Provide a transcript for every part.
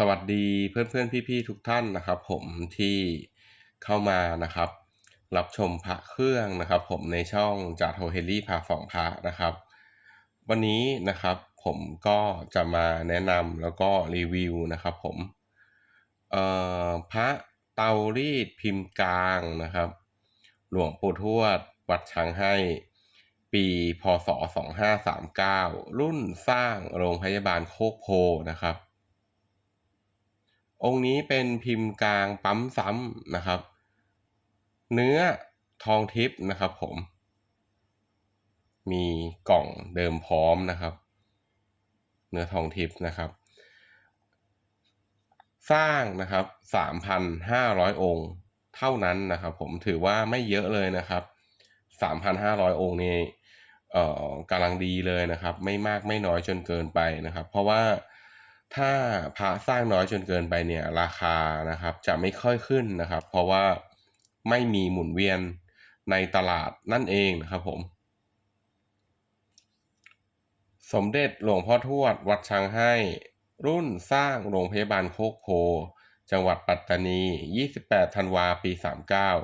สวัสดีเพื่อนๆพี่ๆทุกท่านนะครับ ผมที่เข้ามานะครับ รับชมพระเครื่องนะครับ ผมในช่องจากโทเฮลี่พาสองพระนะครับ วันนี้นะครับผมก็จะมาแนะนำแล้วก็รีวิวนะครับ ผมเอ่อพระเตารีดพิมพ์กลางนะครับ หลวงปู่ทวดวัดช้างให้ปีพศ 2539 รุ่นสร้างโรงพยาบาลโคกโพนะครับ องค์นี้เป็นพิมพ์กลางปั๊มซ้ำนะครับ เนื้อทองทิพย์นะครับผม มีกล่องเดิมพร้อมนะครับ เนื้อทองทิพย์นะครับ สร้างนะครับ 3,500 องค์เท่านั้นนะครับ ผมถือว่าไม่เยอะเลยนะครับ 3,500 องค์นี้เอ่อกำลังดีเลยนะครับ ไม่มากไม่น้อยจนเกินไปนะครับ เพราะว่า ถ้าพระสร้างน้อยจนเกินไปเนี่ยราคานะครับจะไม่ค่อยขึ้นนะครับ เพราะว่าไม่มีหมุนเวียนในตลาดนั่นเองนะครับผม สมเด็จหลวงพ่อทวดวัดช้างให้รุ่นสร้างโรงพยาบาลโคกโพ จังหวัดปัตตานี 28 ธันวาปี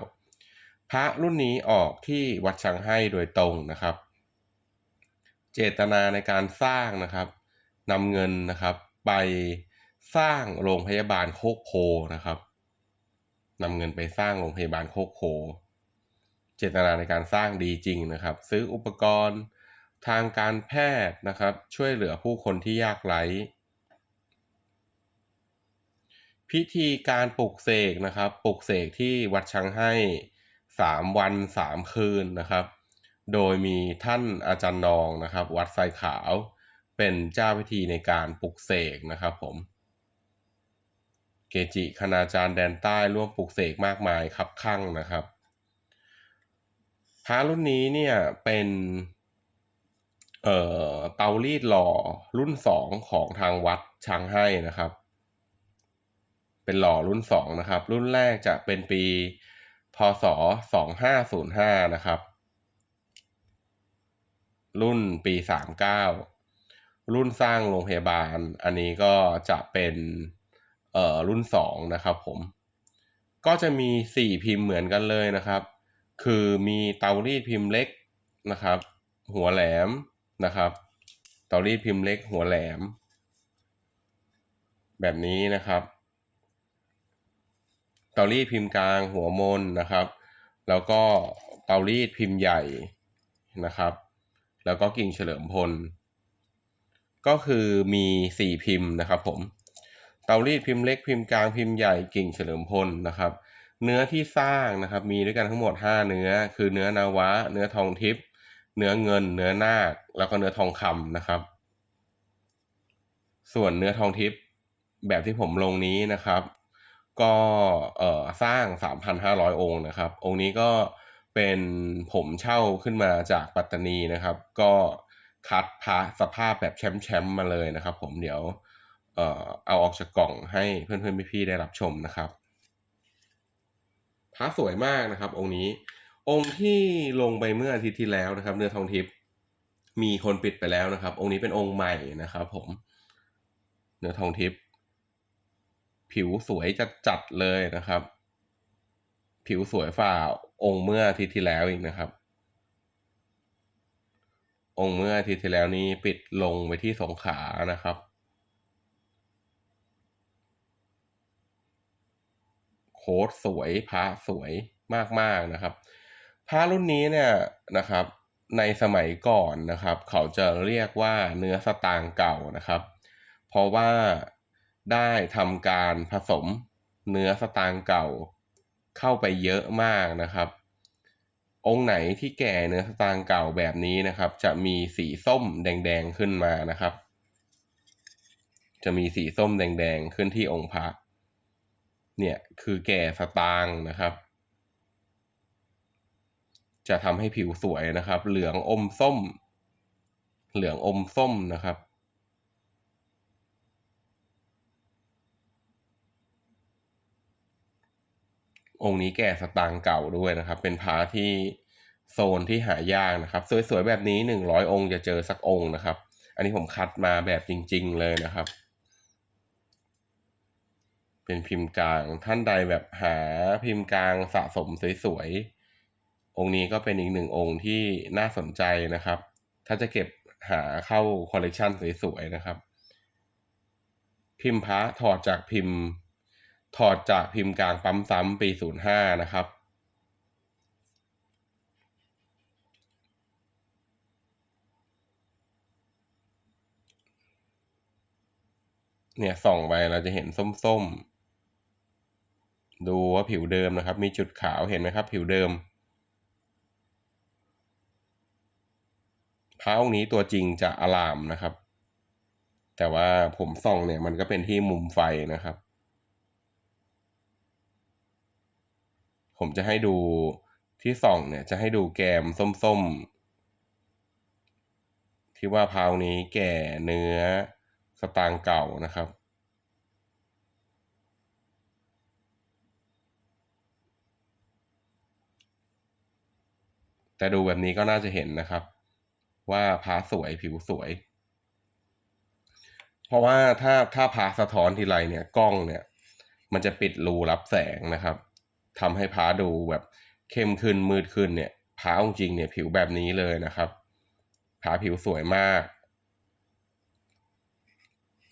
39 พระรุ่นนี้ออกที่วัดช้างให้โดยตรงนะครับ เจตนาในการสร้างนะครับนำเงินนะครับ ไปสร้างโรงพยาบาลโคกโพนะครับนำเงินไปสร้างโรงพยาบาลโคกโพเจตนาในการสร้างดีจริงนะครับ ซื้ออุปกรณ์ทางการแพทย์นะครับ ช่วยเหลือผู้คนที่ยากไร้ พิธีการปลุกเสกนะครับ ปลุกเสกที่วัดช้างให้สามวันสามคืนนะครับ โดยมีท่านอาจารย์นองนะครับ วัดไซขาว เป็นเจ้าพิธีในการปลุกเสกนะครับผม เกจิคณาจารย์แดนใต้ร่วมปลุกเสกมากมายครับข้างนะครับพระรุ่นนี้เนี่ยเป็นเอ่อเตารีดหล่อรุ่นสองของทางวัดช้างให้นะครับ เป็นหล่อรุ่นสองนะครับ รุ่นแรกจะเป็นปีพศสองห้าศูนย์ห้านะครับ รุ่นปีสามเก้า รุ่นสร้างโรงพยาบาล อันนี้ก็จะเป็นเอ่อรุ่นสองนะครับผม ก็จะมีสี่พิมพ์เหมือนกันเลยนะครับ คือมีเตารีดพิมพ์เล็กนะครับ หัวแหลมนะครับ เตารีดพิมพ์เล็กหัวแหลม แบบนี้นะครับ เตารีดพิมพ์กลางหัวมนนะครับ แล้วก็เตารีดพิมพ์ใหญ่นะครับ แล้วก็กิ่งเฉลิมพล ก็คือมีสี่พิมพ์นะครับผมเตารีดพิมพ์เล็กพิมพ์กลางพิมพ์ใหญ่กิ่งเฉลิมพลนะครับ เนื้อที่สร้างนะครับมีด้วยกันทั้งหมด 5 เนื้อ คือเนื้อนาวะ เนื้อทองทิพย์เนื้อเงิน เนื้อนาค แล้วก็เนื้อทองคำนะครับ ส่วนเนื้อทองทิพย์แบบที่ผมลงนี้นะครับ ก็เอ่อสร้าง 3,500 องค์นะครับ องค์นี้ก็เป็นผมเช่าขึ้นมาจากปัตตานีนะครับ ก็ คัดพระสภาพแบบแชมป์ๆมาเลยนะครับ ผมเดี๋ยวเอ่อเอาออกจากกล่องให้เพื่อนๆพี่ๆได้รับชมนะครับพระสวยมากนะครับ องค์นี้ องค์ที่ลงไปเมื่ออาทิตย์ที่แล้วนะครับ เนื้อทองทิพย์มีคนปิดไปแล้วนะครับ องค์นี้เป็นองค์ใหม่นะครับ ผม เนื้อทองทิพย์ผิวสวยจัดจัดเลยนะครับ ผิวสวยฝ่าองค์เมื่ออาทิตย์ที่แล้วอีกนะครับ องค์เมื่ออาทิตย์ที่แล้วนี้ปิดลงไปที่สงขานะครับ โค้ดสวยพระสวยมากๆนะครับพระรุ่นนี้เนี่ยนะครับในสมัยก่อนนะครับ เขาจะเรียกว่าเนื้อสตางค์เก่านะครับ เพราะว่าได้ทำการผสมเนื้อสตางค์เก่าเข้าไปเยอะมากนะครับ องค์ไหนที่แก่เนื้อสตางค์เก่าแบบนี้นะครับ จะมีสีส้มแดงๆขึ้นมานะครับ จะมีสีส้มแดงๆขึ้นที่องค์พระเนี่ยคือแก่สตางค์นะครับ จะทำให้ผิวสวยนะครับ เหลืองอมส้ม เหลืองอมส้มนะครับ องค์นี้แก่สตางค์เก่าด้วยนะครับ เป็นพระที่โซนที่หายากนะครับ สวยๆแบบนี้หนึ่งร้อยองค์จะเจอสักองค์นะครับ อันนี้ผมคัดมาแบบจริง ๆ เลยนะครับ เป็นพิมพ์กลางท่านใดแบบหาพิมพ์กลางสะสมสวยๆองค์นี้ก็เป็นอีกหนึ่งองค์ที่น่าสนใจนะครับ ถ้าจะเก็บหาเข้าคอลเลกชันสวยๆนะครับ พิมพ์พระถอดจากพิมพ์ ถอดจากพิมพ์กลางปั๊มซ้ำปี 05 นะครับ เนี่ยส่องไปเราจะเห็นส้มๆ ดูว่าผิวเดิมนะครับ มีจุดขาวเห็นไหมครับ ผิวเดิมพระองค์นี้ตัวจริงจะอลามนะครับ แต่ว่าผมส่องเนี่ยมันก็เป็นที่มุมไฟนะครับ ผมจะให้ดูที่ส่องเนี่ยจะให้ดูแกมส้มๆ ที่ว่าพาวนี้แก่เนื้อสตางค์เก่านะครับ แต่ดูแบบนี้ก็น่าจะเห็นนะครับ ว่าพาสวยผิวสวย เพราะว่าถ้าถ้าพาสะท้อนทีไรเนี่ยกล้องเนี่ย มันจะปิดรูรับแสงนะครับ ทำให้พาดูแบบเข้มขึ้นมืดขึ้นเนี่ยพาจริงเนี่ยผิวแบบนี้เลยนะครับพาผิวสวยมาก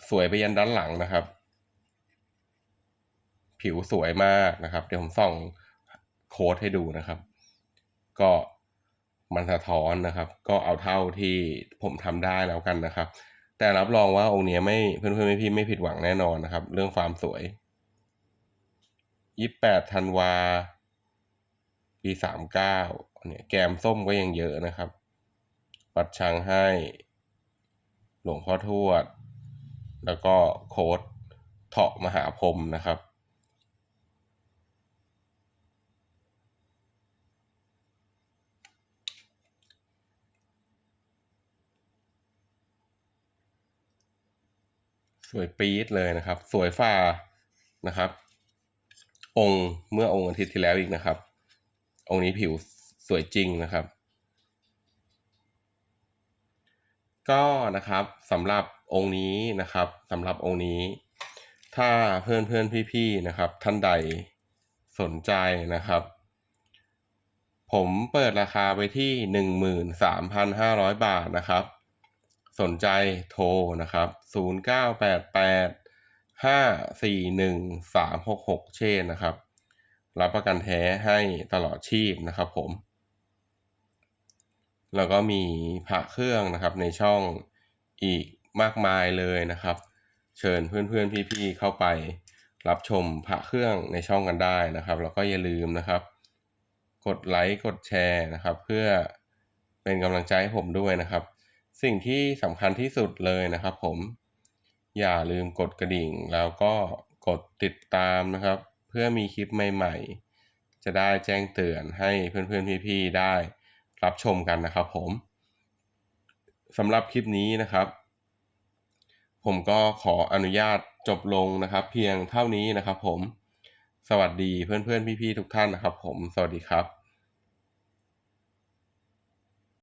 สวยไปยันด้านหลังนะครับ ผิวสวยมากนะครับ เดี๋ยวผมส่องโค้ดให้ดูนะครับ ก็มันสะท้อนนะครับ ก็เอาเท่าที่ผมทำได้แล้วกันนะครับ แต่รับรองว่าองค์นี้ไม่เพื่อนเพื่อนไม่พี่ไม่ผิดหวังแน่นอนนะครับ เรื่องความสวย ยี่แปดธันวา ปีสามเก้าเนี่ยแกมส้มก็ยังเยอะนะครับ ปัดชังให้ หลวงพ่อทวด แล้วก็โค้ดเถาะมหาพรมนะครับสวยปี๊ดเลยนะครับ สวยฝ่านะครับ องค์เมื่อองค์อาทิตย์ที่แล้วอีกนะครับ องค์นี้ผิวสวยจริงนะครับ ก็นะครับสำหรับองค์นี้นะครับสำหรับองค์นี้ ถ้าเพื่อนเพื่อนพี่ๆนะครับ ท่านใดสนใจนะครับ ผมเปิดราคาไปที่หนึ่งหมื่นสามพันห้าร้อยบาทนะครับ สนใจโทรนะครับศูนย์เก้าแปดแปด ห้าสี่หนึ่งสามหกหกเช่นนะครับ รับประกันแท้ให้ตลอดชีพนะครับผม แล้วก็มีพระเครื่องนะครับในช่องอีกมากมายเลยนะครับ เชิญเพื่อนๆพี่ๆเข้าไปรับชมพระเครื่องในช่องกันได้นะครับ แล้วก็อย่าลืมนะครับ กดไลค์กดแชร์นะครับ เพื่อเป็นกำลังใจให้ผมด้วยนะครับ สิ่งที่สำคัญที่สุดเลยนะครับผม อย่าลืมกดกระดิ่ง แล้วก็กดติดตามนะครับ เพื่อมีคลิปใหม่ๆ จะได้แจ้งเตือนให้เพื่อนๆพี่ๆได้รับชมกันนะครับผมสำหรับคลิปนี้นะครับ ผมก็ขออนุญาตจบลงนะครับ เพียงเท่านี้นะครับผม สวัสดีเพื่อนๆพี่ๆทุกท่านนะครับ ผม สวัสดีครับ